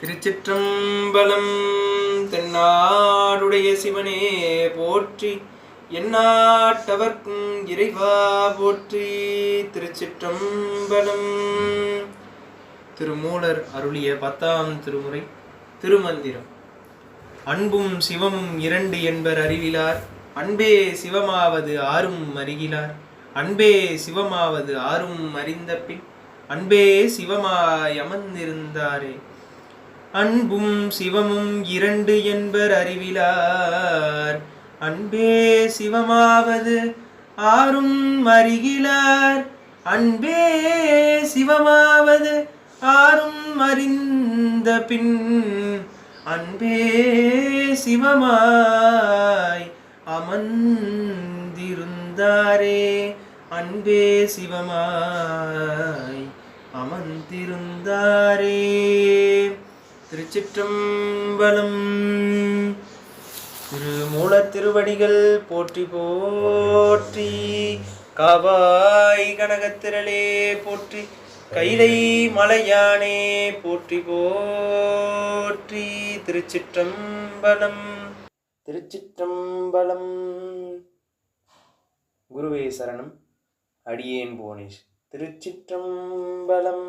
திருச்சிற்றம்பலம் தென்னாடுடைய சிவனே போற்றி எந்நாட்டவர்க்கும் இறைவா போற்றி. திருச்சிற்றம்பலம் திருமூலர் அருளிய பத்தாம் திருமுறை திருமந்திரம். அன்பும் சிவமும் இரண்டு என்பர் அறிவிலார் அன்பே சிவமாவது ஆறும் அறிகிலார். அன்பே சிவமாவது ஆறும் அறிந்த பின் அன்பே சிவமாய் அமர்ந்திருந்தாரே. அன்பும் சிவமும் இரண்டு என்பர் அறிவிலார். அன்பே சிவமாவது ஆறும் அறிகிலார் அன்பே சிவமாவது ஆறும் அறிந்த பின். அன்பே சிவமாய் அமர்ந்திருந்தாரே. அன்பே சிவமாய் அமர்ந்திருந்தாரே. திருச்சிற்றம்பலம். திருமூல திருவடிகள் போற்றி போற்றி காவாய் கனகத்திரளே போற்றி கைலை மலையானே போற்றி போற்றி திருச்சிற்றம்பலம். திருச்சிற்றம்பலம். குருவே சரணம். அடியேன் புவனேஷ். திருச்சிற்றம்பலம்.